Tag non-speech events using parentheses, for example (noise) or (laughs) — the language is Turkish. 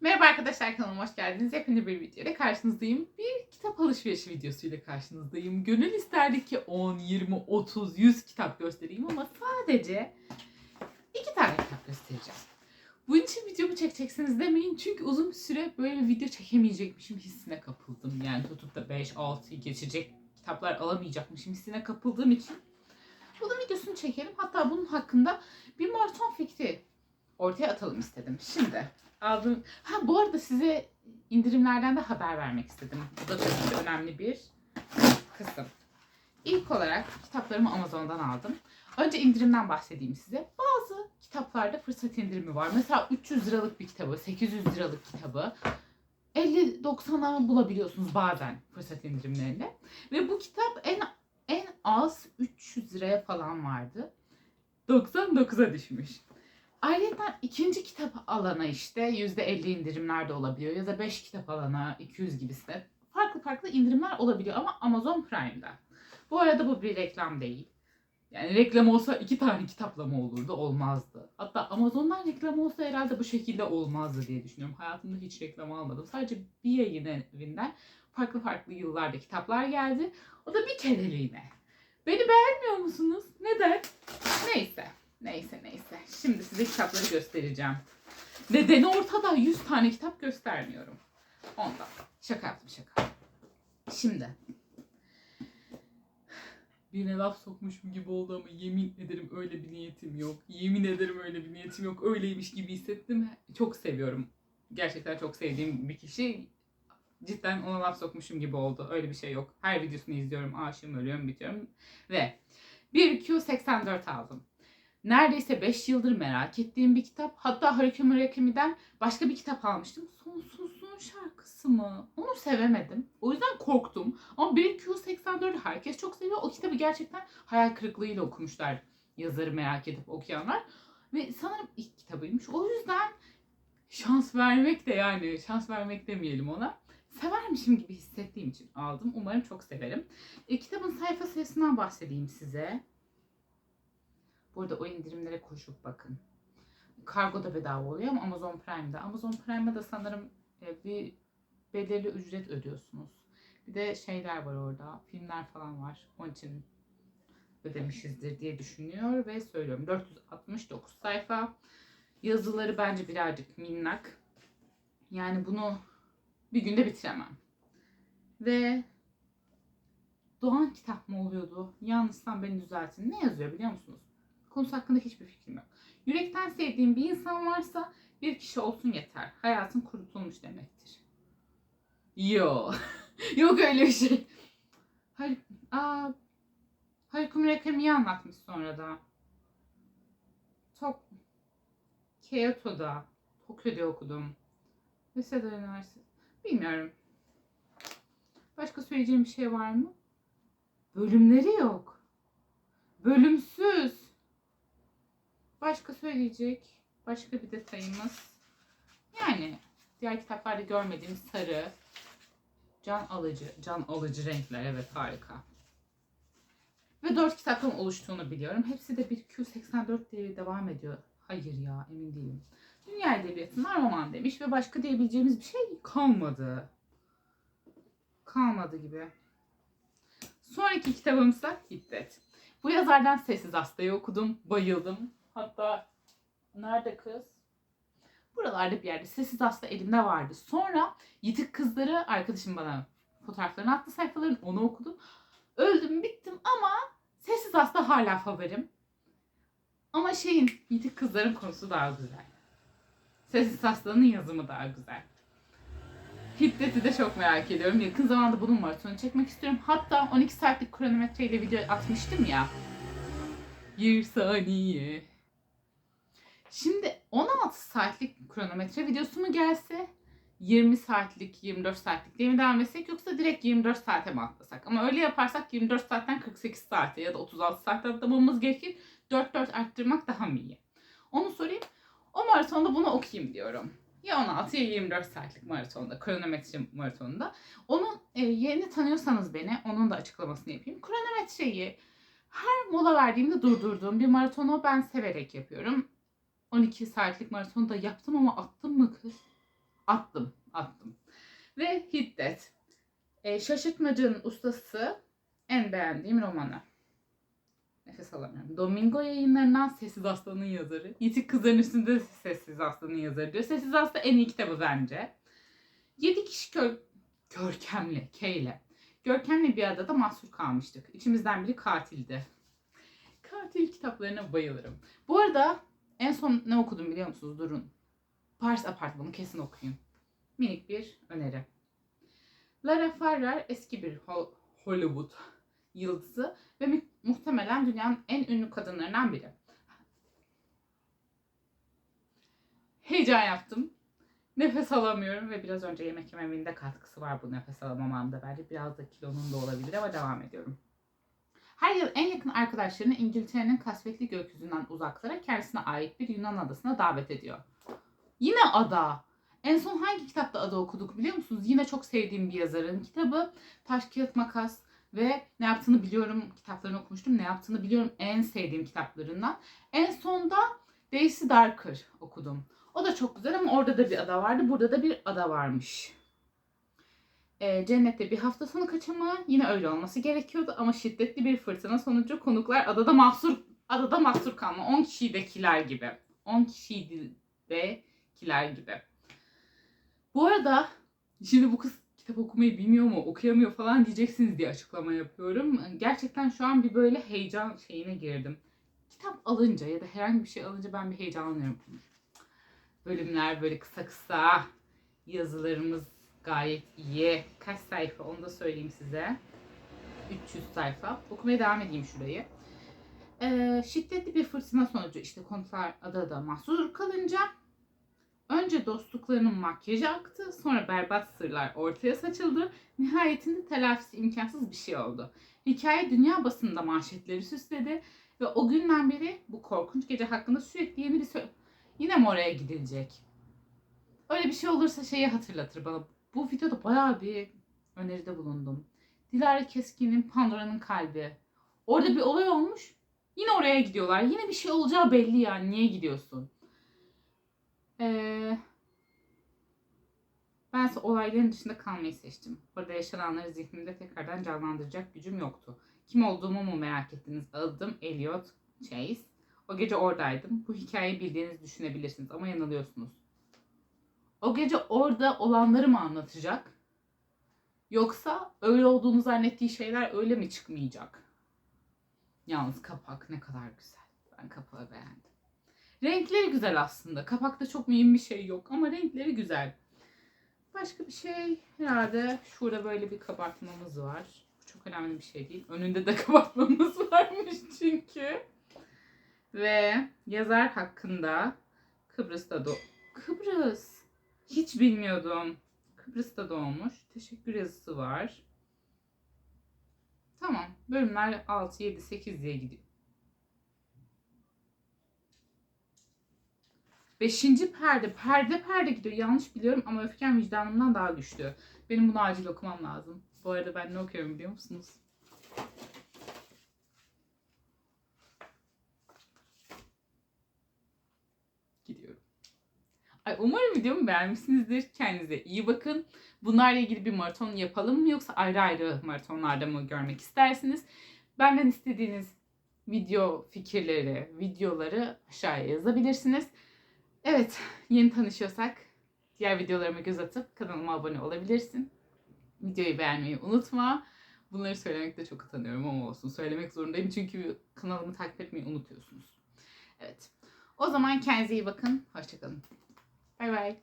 Merhaba arkadaşlar kanalıma hoş geldiniz. Yepyeni bir video ile karşınızdayım. Bir kitap alışverişi videosu ile karşınızdayım. Gönül isterdi ki 10, 20, 30, 100 kitap göstereyim ama sadece iki tane kitap göstereceğim. Bunun için videomu çekeceksiniz demeyin çünkü uzun bir süre böyle bir video çekemeyecekmişim hissine kapıldım. Yani tutup da 5, 6 geçecek kitaplar alamayacakmışım hissine kapıldığım için bunun videosunu çekelim. Hatta bunun hakkında bir maraton fikri ortaya atalım istedim. Şimdi aldığım... Ha bu arada size indirimlerden de haber vermek istedim. Bu da ki önemli bir kısım. İlk olarak kitaplarımı Amazon'dan aldım. Önce indirimden bahsedeyim size. Bazı kitaplarda fırsat indirimi var. Mesela 300 liralık bir kitabı, 800 liralık kitabı 50-90'a bulabiliyorsunuz bazen fırsat indirimlerinde. Ve bu kitap en en az 300 liraya falan vardı. 99'a düşmüş. Ayrıca ikinci kitap alana işte %50 indirimler de olabiliyor ya da 5 kitap alana 200 gibisi. Farklı farklı indirimler olabiliyor ama Amazon Prime'da. Bu arada bu bir reklam değil. Yani reklam olsa iki tane kitapla mı olurdu? Olmazdı. Hatta Amazon'dan reklam olsa herhalde bu şekilde olmazdı diye düşünüyorum. Hayatımda hiç reklam almadım. Sadece bir yayın evinden farklı farklı yıllarda kitaplar geldi. O da bir kereliğine. Beni beğenmiyor musunuz? Neden? Neyse. Neyse neyse. Şimdi size kitapları göstereceğim. Nedeni ortada 100 tane kitap göstermiyorum. Ondan. Şaka yaptım şaka. Şimdi. Birine laf sokmuşum gibi oldu ama yemin ederim öyle bir niyetim yok. Yemin ederim öyle bir niyetim yok. Öyleymiş gibi hissettim. Çok seviyorum. Gerçekten çok sevdiğim bir kişi. Cidden ona laf sokmuşum gibi oldu. Öyle bir şey yok. Her videosunu izliyorum. Aşığım, ölüyorum, bitiyorum. Ve 1Q84 aldım neredeyse 5 yıldır merak ettiğim bir kitap. Hatta Haruki Murakami'den başka bir kitap almıştım. Sonsuzluğun şarkısı mı? Onu sevemedim. O yüzden korktum. Ama 1Q84'ü herkes çok seviyor. O kitabı gerçekten hayal kırıklığıyla okumuşlar yazarı merak edip okuyanlar. Ve sanırım ilk kitabıymış. O yüzden şans vermek de yani şans vermek demeyelim ona. Severmişim gibi hissettiğim için aldım. Umarım çok severim. E, kitabın sayfa sayısından bahsedeyim size. Burada o indirimlere koşup bakın. Kargo da bedava oluyor ama Amazon Prime'da. Amazon Prime'da da sanırım e, bir belirli ücret ödüyorsunuz. Bir de şeyler var orada. Filmler falan var. Onun için ödemişizdir diye düşünüyor ve söylüyorum. 469 sayfa. Yazıları bence birazcık minnak. Yani bunu bir günde bitiremem. Ve Doğan kitap mı oluyordu? Yanlışsam beni düzeltin. Ne yazıyor biliyor musunuz? Konusu hakkında hiçbir fikrim yok. Yürekten sevdiğim bir insan varsa bir kişi olsun yeter. Hayatın kurutulmuş demektir. Yo. (laughs) yok öyle bir şey. Hayır. Aa, Haruki Murakami'yi anlatmış sonra da. Tok Kyoto'da. Tokyo'da okudum. Lisede üniversite. Bilmiyorum. Başka söyleyeceğim bir şey var mı? Bölümleri yok. Bölümsüz. Başka söyleyecek başka bir detayımız. Yani diğer kitaplarda görmediğim sarı, can alıcı, can alıcı renkler. Evet harika. Ve dört kitaptan oluştuğunu biliyorum. Hepsi de bir Q84 diye devam ediyor. Hayır ya emin değilim. Dünya Edebiyatı'ndan roman demiş ve başka diyebileceğimiz bir şey kalmadı. Kalmadı gibi. Sonraki kitabımsa Hiddet. Bu yazardan Sessiz Hasta'yı okudum. Bayıldım. Hatta nerede kız? Buralarda bir yerde sessiz hasta elimde vardı. Sonra Yitik Kızları arkadaşım bana fotoğraflarını attı sayfaların onu okudum. Öldüm bittim ama sessiz hasta hala favorim. Ama şeyin Yitik Kızların konusu daha güzel. Sessiz hastanın yazımı daha güzel. Hiddet'i de çok merak ediyorum. Yakın zamanda bunun maratonu çekmek istiyorum. Hatta 12 saatlik kronometreyle video atmıştım ya. Bir saniye. Şimdi 16 saatlik kronometre videosu mu gelse 20 saatlik, 24 saatlik diye mi devam etsek yoksa direkt 24 saate mi atlasak? Ama öyle yaparsak 24 saatten 48 saate ya da 36 saate atlamamız gerekir. 4-4 arttırmak daha mı iyi? Onu sorayım. O maratonda bunu okuyayım diyorum. Ya 16 ya 24 saatlik maratonda, kronometre maratonunda. Onun e, yerini tanıyorsanız beni, onun da açıklamasını yapayım. Kronometreyi her mola verdiğimde durdurduğum bir maratonu ben severek yapıyorum. 12 saatlik maratonu da yaptım ama attım mı kız? attım, attım. Ve Hiddet. E, Şaşırtmacının ustası en beğendiğim romanı. Nefes alamıyorum. Domingo yayınlarından Sessiz Aslan'ın yazarı. Yitik Kızların Üstünde Sessiz Aslan'ın yazarı diyor. Sessiz Aslan en iyi kitabı bence. Yedi kişi kör, görkemli, K ile. Görkemli bir adada mahsur kalmıştık. İçimizden biri katildi. Katil kitaplarına bayılırım. Bu arada en son ne okudum biliyor musunuz? Durun. Paris Apartmanı kesin okuyun. Minik bir öneri. Lara Farrar eski bir Hol- Hollywood yıldızı ve mu- muhtemelen dünyanın en ünlü kadınlarından biri. Heyecan yaptım. Nefes alamıyorum ve biraz önce yemek yememin de katkısı var bu nefes alamamamda. Bence biraz da kilonun da olabilir ama devam ediyorum. Her yıl en yakın arkadaşlarını İngiltere'nin kasvetli gökyüzünden uzaklara kendisine ait bir Yunan adasına davet ediyor. Yine ada. En son hangi kitapta ada okuduk biliyor musunuz? Yine çok sevdiğim bir yazarın kitabı. Taş, Kağıt, Makas ve Ne Yaptığını Biliyorum kitaplarını okumuştum. Ne Yaptığını Biliyorum en sevdiğim kitaplarından. En sonda Daisy Darker okudum. O da çok güzel ama orada da bir ada vardı. Burada da bir ada varmış. Ee, cennette bir hafta sonu kaçamağı yine öyle olması gerekiyordu ama şiddetli bir fırtına sonucu konuklar adada mahsur adada mahsur kalma. 10 kişiydekiler gibi. 10 kişiydekiler gibi. Bu arada şimdi bu kız kitap okumayı bilmiyor mu, okuyamıyor falan diyeceksiniz diye açıklama yapıyorum. Gerçekten şu an bir böyle heyecan şeyine girdim. Kitap alınca ya da herhangi bir şey alınca ben bir heyecanlanıyorum. Bölümler böyle kısa kısa, yazılarımız gayet iyi. Kaç sayfa onu da söyleyeyim size. 300 sayfa. Okumaya devam edeyim şurayı. Ee, şiddetli bir fırtına sonucu işte konuklar adada mahsur kalınca önce dostluklarının makyajı aktı sonra berbat sırlar ortaya saçıldı. Nihayetinde telafisi imkansız bir şey oldu. Hikaye dünya basında manşetleri süsledi ve o günden beri bu korkunç gece hakkında sürekli yeni bir sö- Yine mi oraya gidilecek? Öyle bir şey olursa şeyi hatırlatır bana. Bu videoda bayağı bir öneride bulundum. Dilara Keskin'in Pandora'nın kalbi. Orada bir olay olmuş. Yine oraya gidiyorlar. Yine bir şey olacağı belli yani. Niye gidiyorsun? Ee, ben ise olayların dışında kalmayı seçtim. Orada yaşananları zihnimde tekrardan canlandıracak gücüm yoktu. Kim olduğumu mu merak ettiniz? Adım Elliot Chase. O gece oradaydım. Bu hikayeyi bildiğinizi düşünebilirsiniz ama yanılıyorsunuz. O gece orada olanları mı anlatacak? Yoksa öyle olduğunu zannettiği şeyler öyle mi çıkmayacak? Yalnız kapak ne kadar güzel. Ben kapağı beğendim. Renkleri güzel aslında. Kapakta çok mühim bir şey yok ama renkleri güzel. Başka bir şey herhalde şurada böyle bir kabartmamız var. Çok önemli bir şey değil. Önünde de (laughs) kabartmamız varmış çünkü. Ve yazar hakkında Kıbrıs'ta do Kıbrıs. Hiç bilmiyordum. Kıbrıs'ta doğmuş. Teşekkür yazısı var. Tamam. Bölümler 6, 7, 8 diye gidiyor. Beşinci perde. Perde perde gidiyor. Yanlış biliyorum ama öfkem vicdanımdan daha güçlü. Benim bunu acil okumam lazım. Bu arada ben ne okuyorum biliyor musunuz? Gidiyorum. Umarım videomu beğenmişsinizdir. Kendinize iyi bakın. Bunlarla ilgili bir maraton yapalım mı yoksa ayrı ayrı maratonlarda mı görmek istersiniz? Benden istediğiniz video fikirleri, videoları aşağıya yazabilirsiniz. Evet, yeni tanışıyorsak diğer videolarıma göz atıp kanalıma abone olabilirsin. Videoyu beğenmeyi unutma. Bunları söylemekte çok utanıyorum ama olsun. Söylemek zorundayım çünkü kanalımı takip etmeyi unutuyorsunuz. Evet. O zaman kendinize iyi bakın. Hoşçakalın. Bye bye.